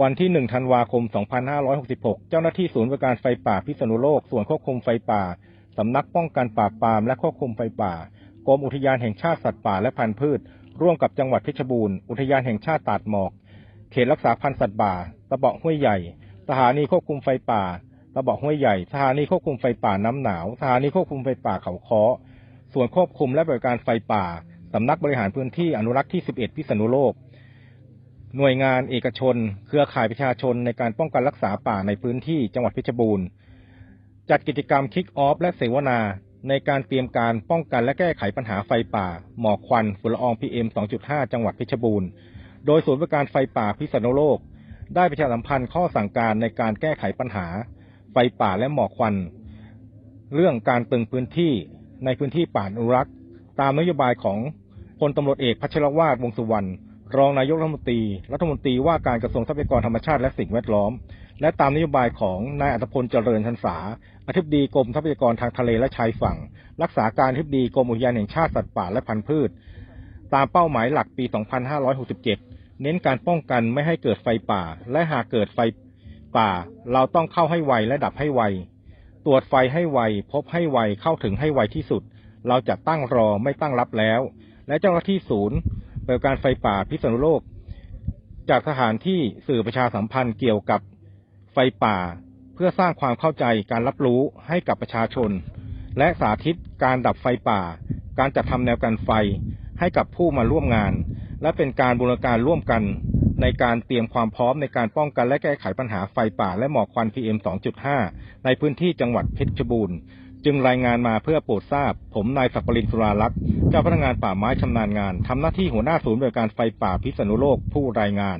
วันที่ 1 ธันวาคม 2566 เจ้าหน้าที่ศูนย์บริการไฟป่าพิษณุโลก ส่วนควบคุมไฟป่า สำนักป้องกันปราปามและควบคุมไฟป่า กรมอุทยานแห่งชาติสัตว์ป่าและพันธุ์พืช ร่วมกับจังหวัดเพชรบูรณ์ อุทยานแห่งชาติตาดหมอก เขตรักษาพันธุ์สัตว์ป่า ตะเบาะห้วยใหญ่ สถานีควบคุมไฟป่า ตะเบาะห้วยใหญ่ สถานีควบคุมไฟป่าน้ำหนาว สถานีควบคุมไฟป่าเขาค้อ ส่วนควบคุมและบริการไฟป่า สำนักบริหารพื้นที่อนุรักษ์ที่ 11 พิษณุโลก หน่วยงานเอกชน เครือข่ายประชาชนในการป้องกันรักษาป่าในพื้นที่จังหวัดเพชรบูรณ์ จัดกิจกรรมคิกออฟและเสวนา ในการเตรียมการป้องกันและแก้ไขปัญหาไฟป่า หมอกควันฝุ่นละออง PM 2.5 จังหวัดเพชรบูรณ์ โดยศูนย์บริการไฟป่าพิษณุโลก ได้ประชาสัมพันธ์ข้อสั่งการในการแก้ไขปัญหา ไฟป่าและหมอกควัน เรื่องการตึงพื้นที่ในพื้นที่ป่าอนุรักษ์ ตามนโยบายของพลตำรวจเอกพัชรวาทวงสุวรรณ รองนายกรัฐมนตรี รัฐมนตรีว่าการกระทรวงทรัพยากรธรรมชาติและสิ่งแวดล้อม และตามนโยบายของนายอัตพลเจริญชันษาอธิบดีกรมทรัพยากรทางทะเลและชายฝั่ง รักษาการอธิบดีกรมอุทยานแห่งชาติสัตว์ป่าและพันธุ์พืช ตามเป้าหมายหลักปี 2567 เน้นการป้องกันไม่ให้เกิดไฟป่า และหากเกิดไฟป่า เราต้องเข้าให้ไวและดับให้ไว ตรวจไฟให้ไว พบให้ไวเข้าถึงให้ไวที่สุด เราจะตั้งรอไม่ตั้งรับแล้ว และเจ้าหน้าที่ศูนย์ บริการไฟป่าพิษณุโลก จากสถานที่สื่อประชาสัมพันธ์เกี่ยวกับไฟป่า เพื่อสร้างความเข้าใจการรับรู้ให้กับประชาชน และสาธิตการดับไฟป่า การจัดทำแนวกันไฟให้กับผู้มาร่วมงาน และเป็นการบูรณาการร่วมกันในการเตรียมความพร้อมในการป้องกันและแก้ไขปัญหาไฟป่าและหมอกควัน PM 2.5 ในพื้นที่จังหวัดเพชรบูรณ์ จึงรายงานมาเพื่อโปรดทราบ ผมนายสักปรินสุราลักษ์เจ้าพนักงานป่าไม้ชำนาญงานทำหน้าที่หัวหน้าศูนย์บริการไฟป่าพิษณุโลกผู้รายงาน